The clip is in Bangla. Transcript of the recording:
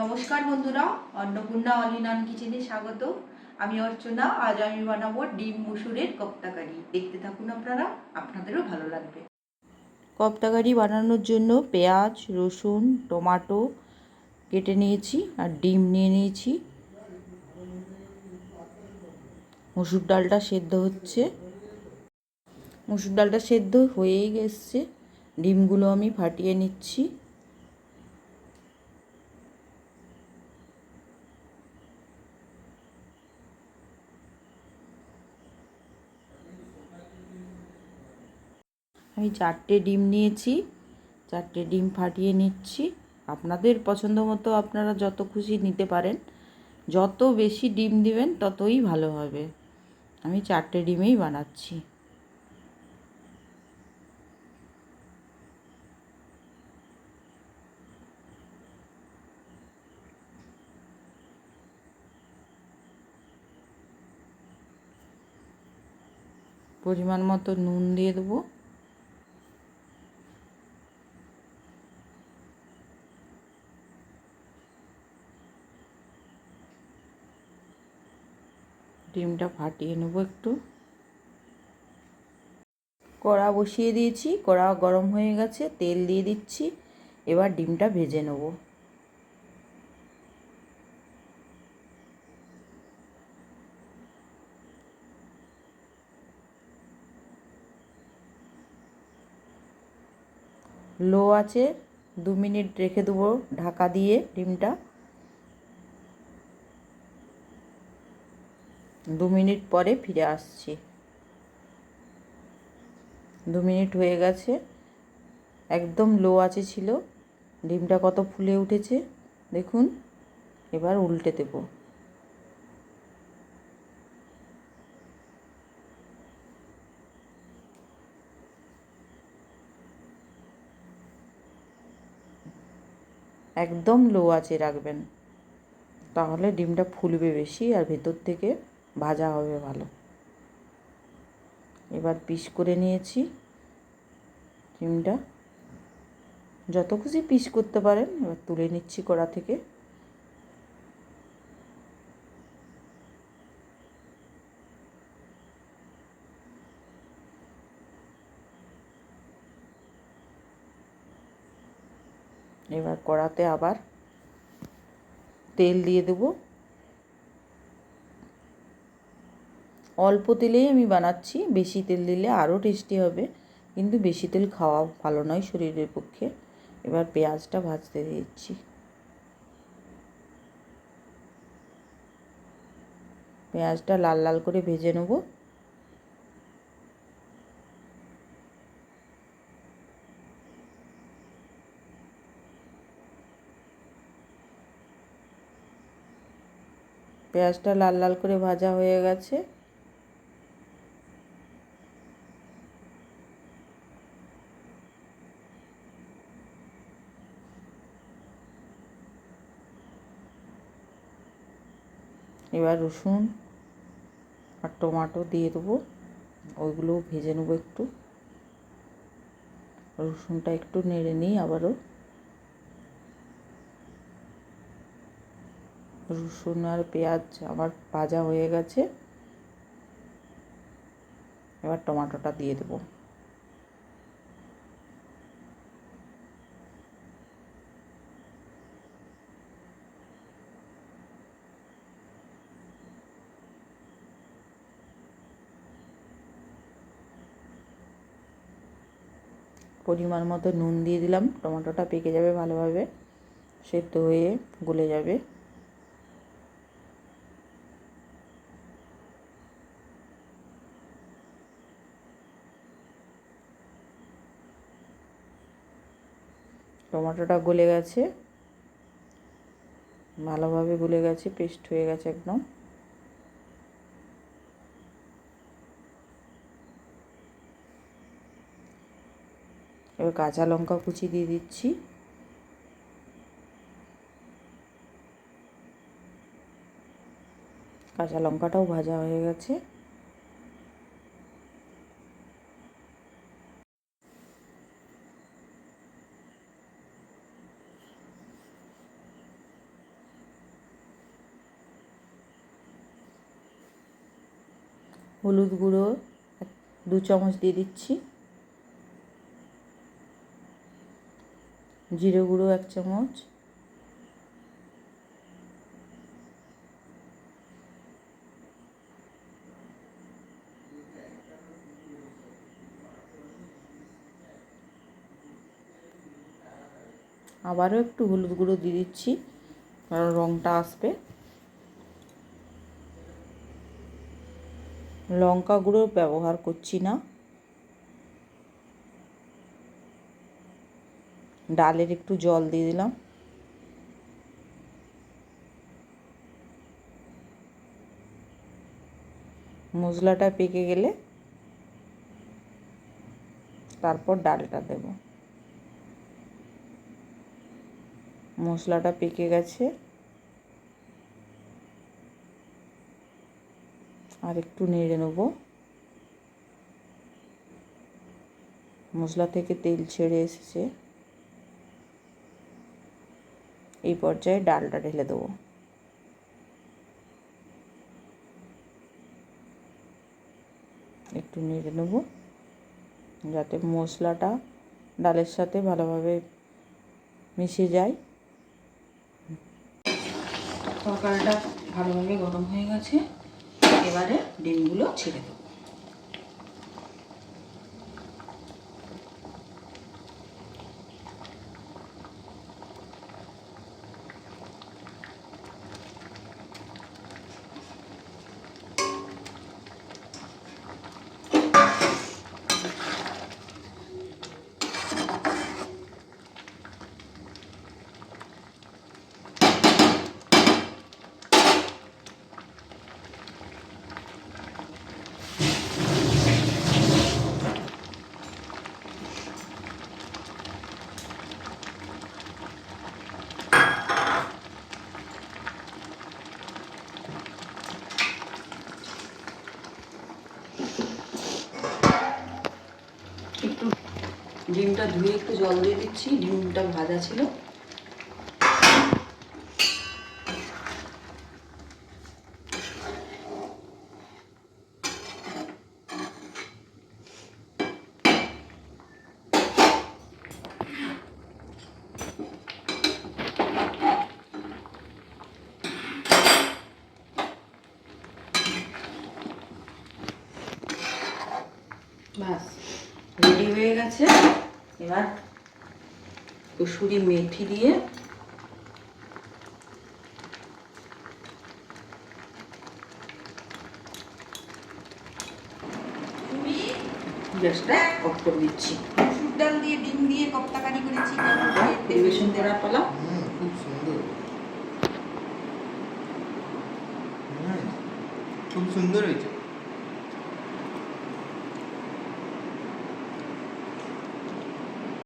নমস্কার বন্ধুরা, অন্নপূর্ণা অলিনান কিচেনে স্বাগত। আমি অর্চনা, আজ আমি বানাবো ডিম মুসুরের কপ্তাকারি। দেখতে থাকুন আপনারা, আপনাদেরও ভালো লাগবে। কপ্তাকারি বানানোর জন্য পেঁয়াজ, রসুন, টমাটো কেটে নিয়েছি আর ডিম নিয়ে নিয়েছি। মসুর ডালটা সেদ্ধ হচ্ছে। মসুর ডালটা সেদ্ধ হয়েই গেছে। ডিমগুলো আমি ফাটিয়ে নিচ্ছি। আমি চারটে ডিম নিয়েছি, চারটে ডিম ফাটিয়ে নিচ্ছি। আপনাদের পছন্দ মতো আপনারা যত খুশি নিতে পারেন। যত বেশি ডিম দিবেন, ততই ভালো হবে। আমি চারটে ডিমেই বানাচ্ছি। পরিমাণ মতো নুন দিয়ে দেবো। ডিমটা ফাটিয়ে নেব একটু। কড়া বসিয়ে দিয়েছি, কড়া গরম হয়ে গেছে, তেল দিয়ে দিচ্ছি, এবার ডিমটা ভেজে নেব। লো আছে দু মিনিট রেখে দেবো ঢাকা দিয়ে ডিমটা। দু মিনিট পরে ফিরে আসছি। দু মিনিট হয়ে গেছে। একদম লো আছে ছিল। ডিমটা কত ফুলে উঠেছে, দেখুন। এবার উল্টে দেব। একদম লো আছে রাখবেন। তাহলে ডিমটা ফুলবে বেশি আর ভেতর থেকে ভাজা হবে ভালো। এবার পিস করে নিয়েছি ডিমটা। যত খুশি পিস করতে পারেন, এবার তুলে নিচ্ছি কড়া থেকে। এবার কড়াতে আবার তেল দিয়ে দেবো। অল্প তেলেই আমি বানাচ্ছি, বেশি তেল দিলে আরও টেস্টি হবে। কিন্তু বেশি তেল খাওয়া ভালো নয় শরীরের পক্ষে। এবার পেঁয়াজটা ভাজতে দিচ্ছি। পেঁয়াজটা লাল লাল করে ভেজে নেব। পেঁয়াজটা লাল লাল করে ভাজা হয়ে গেছে। এবার রসুন আর টমাটো দিয়ে দেবো। ওইগুলোও ভেজে নেব একটু। রসুনটা একটু নেড়ে নিই আবারও। রসুন আর পেঁয়াজ আমার ভাজা হয়ে গেছে। এবার টমাটোটা দিয়ে দেবো। পরিমাণ মতো নুন দিয়ে দিলাম। টমেটোটা পেকে যাবে ভালোভাবে। সেদ্ধ হয়ে গলে যাবে। টমেটোটা গলে গেছে। ভালোভাবে গলে গেছে পেস্ট হয়ে গেছে একদম। এবার কাঁচা লঙ্কা কুচি দিয়ে দিচ্ছি। কাঁচা লঙ্কাটাও ভাজা হয়ে গেছে। হলুদ গুঁড়ো দু চামচ দিয়ে দিচ্ছি। জিরে গুঁড়ো এক চামচ। আবারও একটু হলুদ গুঁড়ো দিয়ে দিচ্ছি, কারণ রঙটা আসবে। লঙ্কা গুঁড়ো ব্যবহার করছি না। ডালের একটু জল দিয়ে দিলাম। মশলাটা পেকে গেলে তারপর ডালটা দেব। মশলাটা পেকে গেছে। আর একটু নেড়ে নেব। মশলা থেকে তেল ছেড়ে এসেছে। এই পর্যায়ে ডালটা ঢেলে দেবো। একটু নেড়ে নেব, যাতে মশলাটা ডালের সাথে ভালোভাবে মিশে যায়। তরকারিটা ভালোভাবে গরম হয়ে গেছে, এবারে ডিমগুলো ছেড়ে দেবো। একটু ডিমটা ধুয়ে একটু জল দিয়ে দিচ্ছি ডিমটা ভাজা ছিল। হয়ে গেছে এবার কসুরি মেথি দিয়ে গ্যাসটা অফ করে দিচ্ছি। মসুর ডাল দিয়ে ডিম দিয়ে কপ্তা কারি করেছি পরিবেশন করার পালা। খুব সুন্দর। খুব সুন্দর হয়েছে।